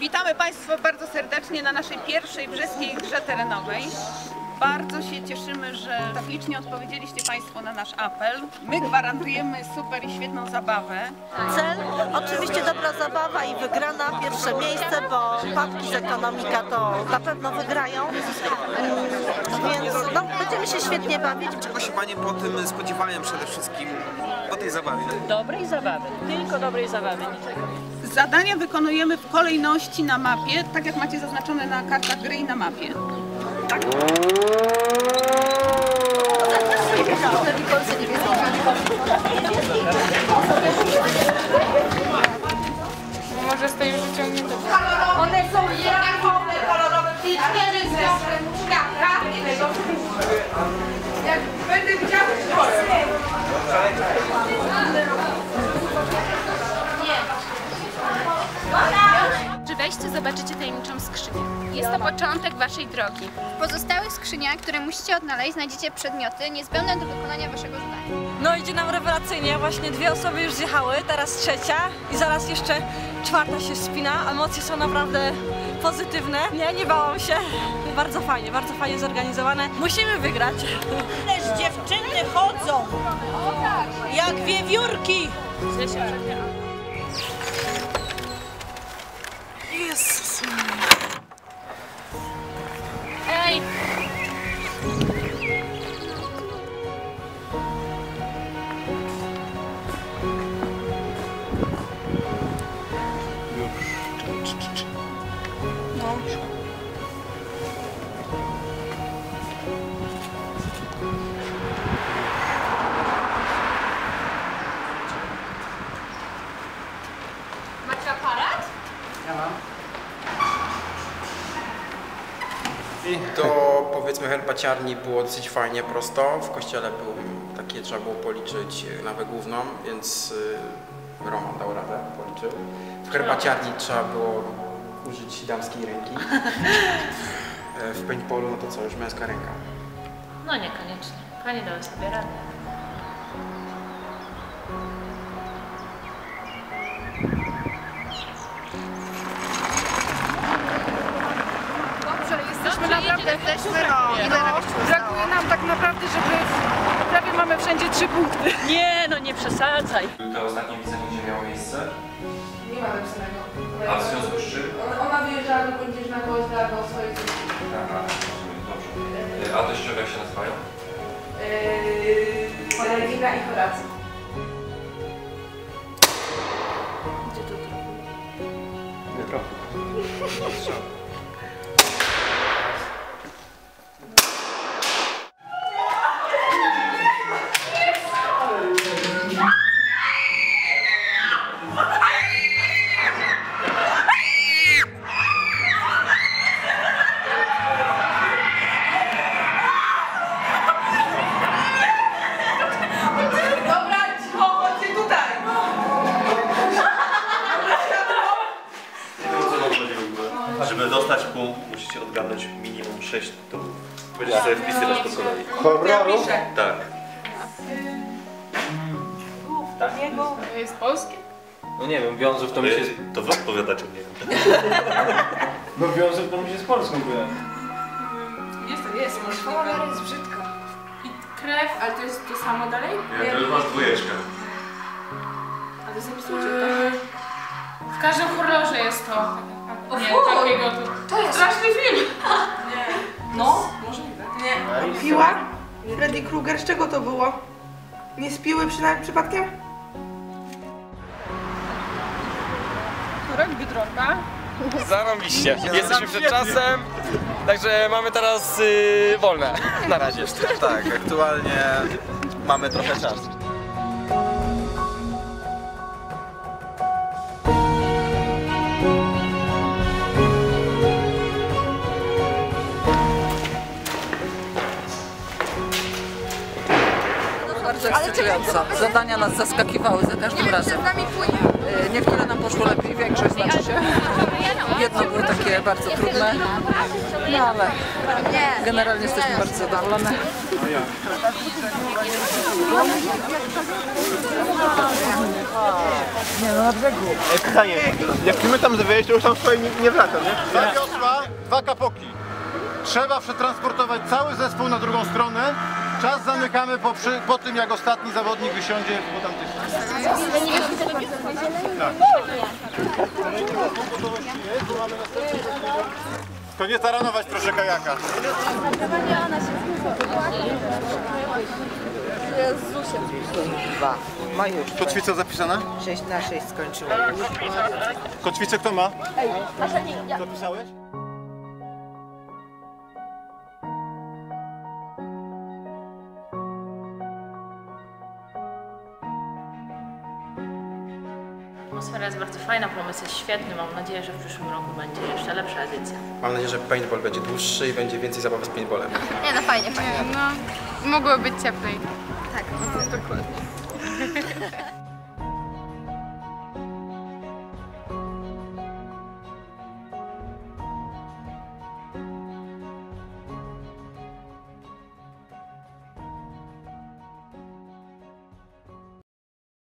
Witamy Państwa bardzo serdecznie na naszej pierwszej brzeskiej grze terenowej. Bardzo się cieszymy, że tak licznie odpowiedzieliście Państwo na nasz apel. My gwarantujemy super i świetną zabawę. Cel oczywiście dobra zabawa i wygrana, pierwsze miejsce, bo babki z ekonomika to na pewno wygrają. Mm, Więc no, będziemy się świetnie bawić. Czego się Panie po tym spodziewają przede wszystkim po tej zabawie? Dobrej zabawy, tylko dobrej zabawy, niczego. Zadania wykonujemy w kolejności na mapie, tak jak macie zaznaczone na kartach gry i na mapie. Może z tej już wyciągnięte. One są kolorowe, kolorowe. Jak będę widziała, Czy wejście zobaczycie tajemniczą skrzynię. Jest to początek waszej drogi. W pozostałych skrzyniach, które musicie odnaleźć, znajdziecie przedmioty niezbędne do wykonania waszego zadania. No idzie nam rewelacyjnie, właśnie dwie osoby już zjechały, teraz trzecia i zaraz jeszcze czwarta się spina. Emocje są naprawdę pozytywne. Nie, nie bałam się. Bardzo fajnie, bardzo fajnie zorganizowane. Musimy wygrać. Też dziewczyny chodzą jak wiewiórki. Jezus. Ej! Do powiedzmy herbaciarni było dosyć fajnie, prosto. W kościele był takie, trzeba było policzyć nawę główną, więc y, Roman dał radę, policzył. W herbaciarni trzeba było użyć damskiej ręki. E, W paintballu, no to co, już męska ręka. No niekoniecznie. Panie dały sobie radę. Dobrze, jesteśmy jedzie, Jesteśmy, super. no, brakuje nam tak naprawdę, żeby... Prawie mamy wszędzie trzy punkty. Nie, no nie przesadzaj. To ostatnie widzenie gdzie miało miejsce? Nie ma napisanego. A w związku z czym? Ona, wyjeżdżała do Kędzierzyna Koźla do swojej córki. Aha, rozumiem, dobrze. A teściowie jak się nazywają? Yy, Regina i Horacy. Dobra, odgadnąć minimum 6 tytułów. Będziecie sobie wpisywać po kolei. Piszę. Tak. Jest polskie? No nie wiem, wiązów to mi się... Wy, to wy odpowiadacie mnie. No wiązów to mi się z Polską byłem. Jest, to jest. Masz Kolor jest brzydko. I krew, ale to jest to samo dalej? Ja to już masz dwójeczkę. A to jest napisane, tak? W każdym horrorze jest to. Nie, fu! takiego to... To jest straszny film. Nie. No, możliwe. Nie. Piła? Freddy Krueger, z czego to było? Nie z piły przynajmniej przypadkiem? Rok Biedronka. Zarobiście. Jesteśmy przed czasem, także mamy teraz y, wolne. Na razie. Tak, aktualnie mamy trochę czasu. Bardzo ekscytująco. Zadania nas zaskakiwały za każdym razem. E, Niektóre nam poszło lepiej, większość znaczy się. Jedno było takie bardzo trudne, no ale generalnie jesteśmy bardzo zadowolone. Ej, pytanie, jak my tam zawieźć, to już tam swoje nie, nie wraca, nie? Dwa wiosła, dwa kapoki. Trzeba przetransportować cały zespół na drugą stronę. Czas zamykamy po, przy, po tym, jak ostatni zawodnik wysiądzie po tamtej stronie. To nie taranować proszę kajaka. Dwa. Ma już. Kotwica zapisana? 6 na 6 skończyła. Kotwicę kto ma? Zapisałeś? Atmosfera jest bardzo fajna, pomysł jest świetny. Mam nadzieję, że w przyszłym roku będzie jeszcze lepsza edycja. Mam nadzieję, że paintball będzie dłuższy i będzie więcej zabawy z paintballem. Nie no fajnie, fajnie. No, mogło być cieplej. Tak, dokładnie.